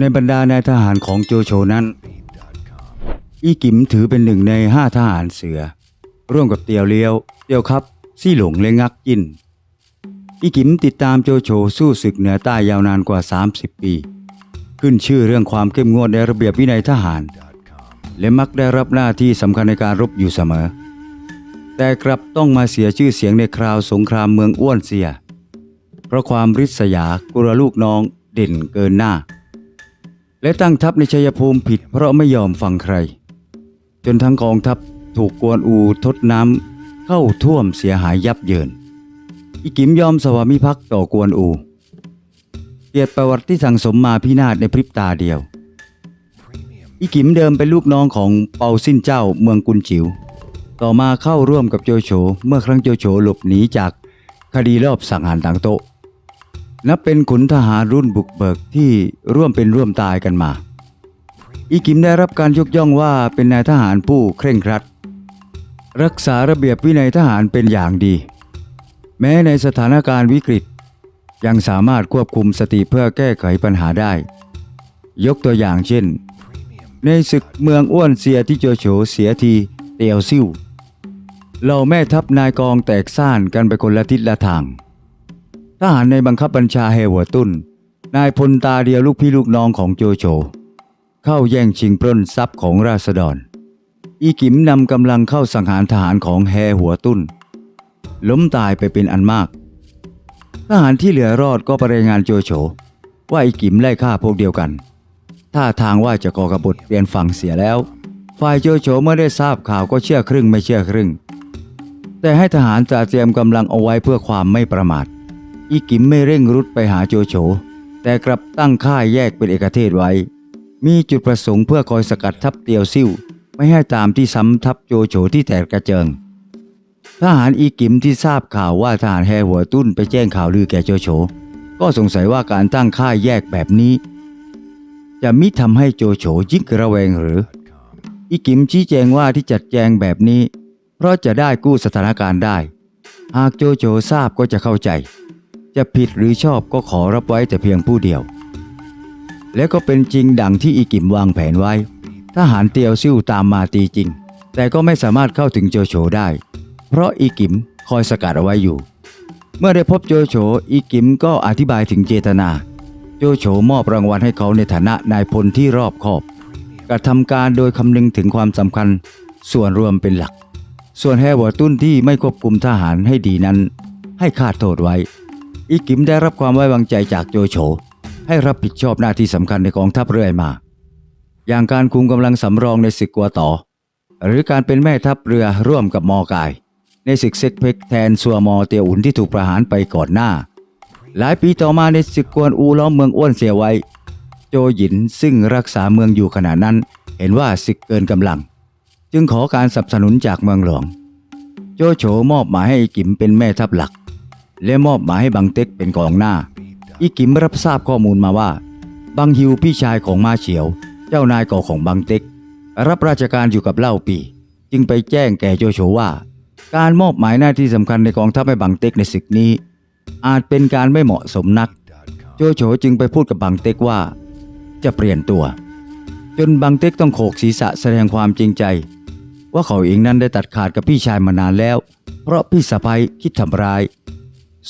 ในบรรดานายทหารของโจโฉนั้น อีกิมถือเป็นหนึ่งในห้าทหารเสือ ร่วมกับเตียวเลี้ยว เตียวครับ ซี่หลงและงักยินอีกิมติดตามโจโฉสู้ศึกเหนือใต้ยาวนานกว่า 30 ปี ขึ้นชื่อเรื่องความเข้มงวดในระเบียบวินัยทหาร และมักได้รับหน้าที่สำคัญในการรบอยู่เสมอ แต่กลับต้องมาเสียชื่อเสียงในคราวสงครามเมืองอ้วนเสีย เพราะความริษยากุรลูกน้องเด่นเกินหน้า และตั้งทัพในชัยภูมิผิดเพราะไม่ยอมฟังใคร จนทั้งกองทัพถูกกวนอูทดน้ำเข้าท่วมเสียหายยับเยินอิกิมยอมสวามิภักดิ์ต่อกวนอู เกียรติประวัติที่สั่งสมมาพินาศในพริบตาเดียว อิกิมเดิมเป็นลูกน้องของเปาสิ้นเจ้าเมืองกุนจิวต่อมาเข้าร่วมกับโจโฉเมื่อครั้งโจโฉหลบหนีจากคดีรอบสังหารต่างโต๊ะ นับเป็นขุนทหารรุ่นบุกเบิกที่ร่วมเป็นร่วมตายกันมา อีกิมได้รับการยกย่องว่าเป็นนายทหารผู้เคร่งครัด รักษาระเบียบวินัยทหารเป็นอย่างดี แม้ในสถานการณ์วิกฤต ยังสามารถควบคุมสติเพื่อแก้ไขปัญหาได้ ยกตัวอย่างเช่น ในศึกเมืองอ้วนเสียที่โจโฉเสียทีเตียวซิ่วเหล่าแม่ทัพนายกองแตกซ่านกันไปคนละทิศละทาง ทหารในบังคับบัญชาเฮหัวตุนนายพลตาเดียวลูกพี่ลูกน้องของโจโฉเข้าแย่งชิงปล้นทรัพย์ของราษฎร อีกิมนำกำลังเข้าสังหารทหารของแฮหัวตุนล้มตายไปเป็นอันมาก ทหารที่เหลือรอดก็ไปรายงานโจโฉว่าอีกิมไล่ฆ่าพวกเดียวกันท่าทางว่าจะก่อกระบฏเปลี่ยนฝั่งเสียแล้ว ฝ่ายโจโฉเมื่อได้ทราบข่าวก็เชื่อครึ่งไม่เชื่อครึ่ง แต่ให้ทหารจัดเตรียมกำลังเอาไว้เพื่อความไม่ประมาท อีกิมไม่เร่งรุดไปหาโจโฉ แต่กลับตั้งค่ายแยกเป็นเอกเทศไว้ มีจุดประสงค์เพื่อคอยสกัดทัพเตียวซิ่วไม่ให้ตามที่ซ้ำทัพโจโฉที่แตกกระเจิง ทหารอีกิมที่ทราบข่าวว่าทหารแฮหัวตุ้นไปแจ้งข่าวลือแก่โจโฉ ก็สงสัยว่าการตั้งค่ายแยกแบบนี้ จะมิทำให้โจโฉยิ่งระแวงหรือ อีกิมชี้แจงว่าที่จัดแจงแบบนี้ เพราะจะได้กู้สถานการณ์ได้ หากโจโฉทราบก็จะเข้าใจ จะผิดหรือชอบก็ขอรับไว้แต่เพียงผู้เดียว และก็เป็นจริงดังที่อีกิมวางแผนไว้ ทหารเตียวซิ่วตามมาตีจริง แต่ก็ไม่สามารถเข้าถึงโจโฉได้ เพราะอีกิมคอยสกัดเอาไว้อยู่ เมื่อได้พบโจโฉอีกิมก็อธิบายถึงเจตนา โจโฉมอบรางวัลให้เขาในฐานะนายพลที่รอบคอบกระทำการโดยคำนึงถึงความสำคัญส่วนรวมเป็นหลัก ส่วนแฮวอร์ตุ้นที่ไม่ควบคุมทหารให้ดีนั้น ให้คาดโทษไว้ อีกิมได้รับความไว้วางใจจากโจโฉให้รับผิดชอบหน้าที่สำคัญในกองทัพเรื่อยมา อย่างการคุมกำลังสำรองในศึกกัวต่อ หรือการเป็นแม่ทัพเรือร่วมกับมอกาย ในศึกเซกเพกแทนซัวมอเตียวอุ่นที่ถูกประหารไปก่อนหน้า หลายปีต่อมาในศึกกวนอูล้อมเมืองอ้วนเสียไว้ โจหยินซึ่งรักษาเมืองอยู่ขณะนั้น เห็นว่าศึกเกินกำลัง จึงขอการสนับสนุนจากเมืองหลวง โจโฉมอบหมายให้กิมเป็นแม่ทัพหลัก และมอบหมายให้บังเต็กเป็นกองหน้า อีกิมรับทราบข้อมูลมาว่า บังฮิวพี่ชายของมาเฉียว เจ้านายก่อของบังเต็ก รับราชการอยู่กับเล่าปี จึงไปแจ้งแก่โจโฉว่า การมอบหมายหน้าที่สำคัญในกองทัพให้บังเต็กในศึกนี้ อาจเป็นการไม่เหมาะสมนัก โจโฉจึงไปพูดกับบังเต็กว่า จะเปลี่ยนตัว จนบังเต็กต้องโขกศีรษะแสดงความจริงใจ ว่าเขาเองนั้นได้ตัดขาดกับพี่ชายมานานแล้ว เพราะพี่สะใภ้คิดทำร้าย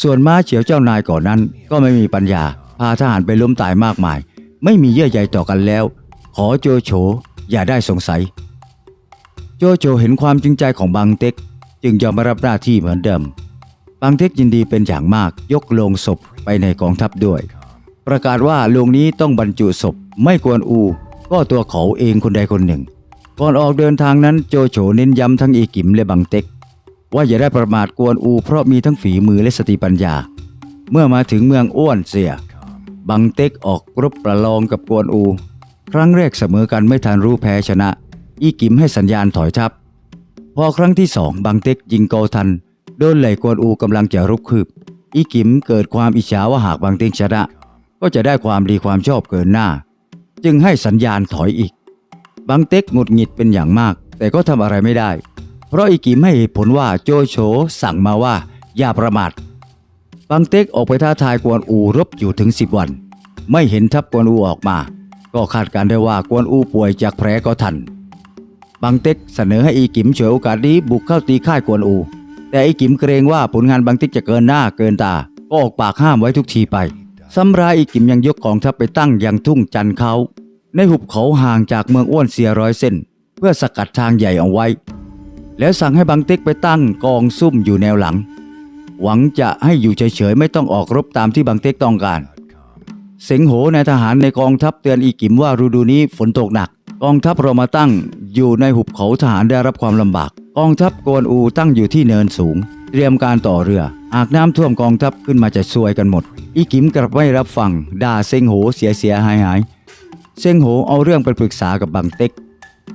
ส่วนม้าเฉียวเจ้านายก่อนนั้น ก็ไม่มีปัญญา พาทหารไปล้มตายมากมาย ไม่มีเยื่อใยต่อกันแล้ว ขอโจโฉอย่าได้สงสัย โจโฉเห็นความจริงใจของบังเต็ก จึงยอมมารับหน้าที่เหมือนเดิมบังเต็กยินดีเป็นอย่างมากยกโลงศพไปในกองทัพด้วย ประกาศว่าโลงนี้ต้องบรรจุศพไม่กวนอู ก็ตัวเขาเองคนใดคนหนึ่ง ก่อนออกเดินทางนั้นโจโฉเน้นย้ำทั้งอีกิมและบังเต็ก ว่าอย่าได้ประมาทกวนอู เพราะมีทั้งฝีมือและสติปัญญา เมื่อมาถึงเมืองอ้วนเสีย บังเต็กออกรบประลองกับกวนอู ครั้งแรกเสมอกันไม่ทันรู้แพ้ชนะ อีกิมให้สัญญาณถอยทัพพอครั้งที่สองบังเต็กยิงเกาทัน โดนไหลกวนอูกำลังจะรุกคืบ อีกิมเกิดความอิจฉาว่าหากบังเต็กชนะ ก็จะได้ความดีความชอบเกินหน้า จึงให้สัญญาณถอยอีก บังเต็กหงุดหงิดเป็นอย่างมาก แต่ก็ทำอะไรไม่ได้ เพราะอีกิมให้เหตุผลว่าโจโฉสั่งมาว่าอย่าประมาทบังเต็กออกไปท้าทายกวนอูรบอยู่ถึง 10 วัน ไม่เห็นทัพกวนอูออกมา ก็คาดการณ์ได้ว่ากวนอูป่วยจากแผลก็ทันบางเต็กเสนอให้อีกิมฉวยโอกาสนี้บุกเข้าตีค่ายกวนอู แต่อีกิมเกรงว่าผลงานบางเต็กจะเกินหน้าเกินตา ก็ออกปากห้ามไว้ทุกทีไปซ้ำร้ายอีกิมยังยกกองทัพไปตั้งยังทุ่งจันเขา ในหุบเขาห่างจากเมืองอ้วนเสียร้อยเส้น เพื่อสกัดทางใหญ่เอาไว้ แล้วสั่งให้บางเต็กไปตั้งกองซุ่มอยู่แนวหลัง หวังจะให้อยู่เฉยๆไม่ต้องออกรบตามที่บางเต็กต้องการ เสงโหนายทหารในกองทัพเตือนอีกิมว่าฤดูนี้ฝนตกหนัก กองทัพเรามาตั้งอยู่ในหุบเขาทหารได้รับความลำบาก กองทัพกวนอูตั้งอยู่ที่เนินสูง เตรียมการต่อเรือ หากน้ำท่วมกองทัพขึ้นมาจะซวยกันหมด อีกิมกลับไม่รับฟังด่าเซงโหเสียเสียหายหายเซงโหเอาเรื่องไปปรึกษากับบังเต็ก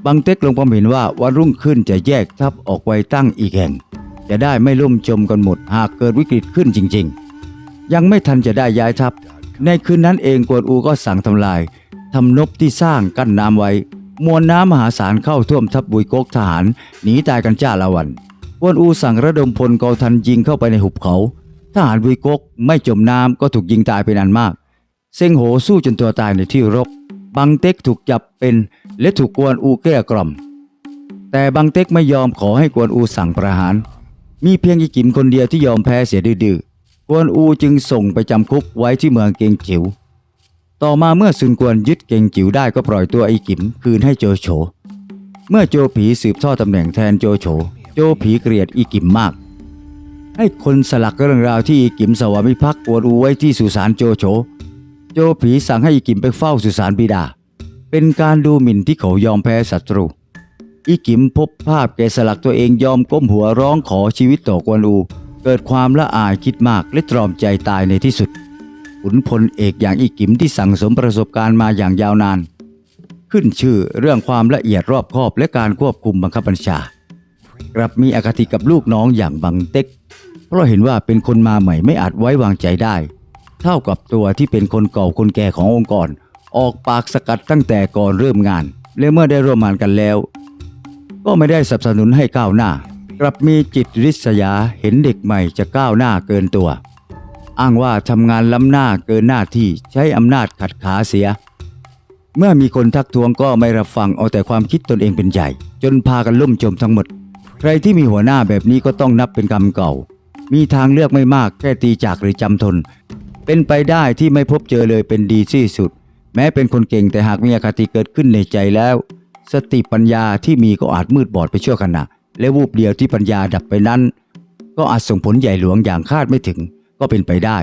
บังเต็กลงความเห็นว่าวันรุ่งขึ้นจะแยกทัพออกไปตั้งอีกแห่ง จะได้ไม่ล่มจมกันหมดหากเกิดวิกฤตขึ้นจริง ๆ ยังไม่ทันจะได้ย้ายทัพ ในคืนนั้นเองกวนอูก็สั่งทำลายทำนบที่สร้างกั้นน้ำไว้ มวลน้ำมหาศาลเข้าท่วมทัพบุยกกทหารหนีตายกันจ้าละวันกวนอูสั่งระดมพลกองทันยิงเข้าไปในหุบเขา ทหารบุยกกไม่จมน้ำก็ถูกยิงตายไปนานมาก เซิงโหสู้จนตัวตายในที่รบ บังเต็กถูกจับเป็นและถูกกวนอูแก้กล่อม แต่บังเต็กไม่ยอมขอให้กวนอูสั่งประหาร มีเพียงอีกิมคนเดียวที่ยอมแพ้เสียดื้อกวนอูจึงส่งไปจำคุกไว้ที่เมืองเกงจิ๋ว ต่อมาเมื่อซุนกวนยึดเกงจิ๋วได้ก็ปล่อยตัวไอ้กิมคืนให้โจโฉ เมื่อโจผีสืบทอดตำแหน่งแทนโจโฉ โจผีเกลียดอีกิมมาก ให้คนสลักเรื่องราวที่อีกิมสวามิภักดิ์กวนอูไว้ที่สุสานโจโฉ โจผีสั่งให้อีกิมไปเฝ้าสุสานบิดา เป็นการดูหมิ่นที่เขายอมแพ้ศัตรู อีกิมพบภาพแกสลักตัวเองยอมก้มหัวร้องขอชีวิตต่อกวนอู เกิดความละอายคิดมากและตรอมใจตายในที่สุดขุนพลเอกอย่างอีกิมที่สั่งสมประสบการณ์มาอย่างยาวนาน ขึ้นชื่อเรื่องความละเอียดรอบคอบและการควบคุมบังคับบัญชา กลับมีอคติกับลูกน้องอย่างบังเต็ก เพราะเห็นว่าเป็นคนมาใหม่ไม่อาจไว้วางใจได้ เท่ากับตัวที่เป็นคนเก่าคนแก่ขององค์กร ออกปากสกัดตั้งแต่ก่อนเริ่มงาน และเมื่อได้ร่วมงานกันแล้ว ก็ไม่ได้สนับสนุนให้ก้าวหน้า กลับมีจิตริษยาเห็นเด็กใหม่จะก้าวหน้าเกินตัว อ้างว่าทำงานล้ำหน้าเกินหน้าที่ใช้อำนาจขัดขาเสีย เมื่อมีคนทักท้วงก็ไม่รับฟังเอาแต่ความคิดตนเองเป็นใหญ่ จนพากันล่มจมทั้งหมด ใครที่มีหัวหน้าแบบนี้ก็ต้องนับเป็นกรรมเก่ามีทางเลือกไม่มากแค่ตีจากหรือจำทน เป็นไปได้ที่ไม่พบเจอเลยเป็นดีที่สุด แม้เป็นคนเก่งแต่หากมีอคติเกิดขึ้นในใจแล้ว สติปัญญาที่มีก็อาจมืดบอดไปชั่วขณะ และวูบเดียวที่ปัญญาดับไปนั้น ก็อาจส่งผลใหญ่หลวงอย่างคาดไม่ถึงก็เป็นไปได้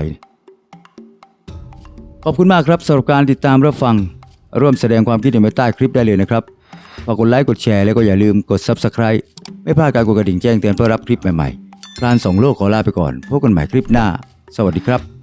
ขอบคุณมากครับสำหรับการติดตามรับฟัง ร่วมแสดงความคิดเห็นใต้คลิปได้เลยนะครับฝากกดไลค์กดแชร์แล้วก็อย่าลืมกด Subscribe ไม่พลาดการกดกระดิ่งแจ้งเตือนเพื่อรับคลิปใหม่ๆพลานสองโลกขอลาไปก่อน พบกันใหม่คลิปหน้า สวัสดีครับ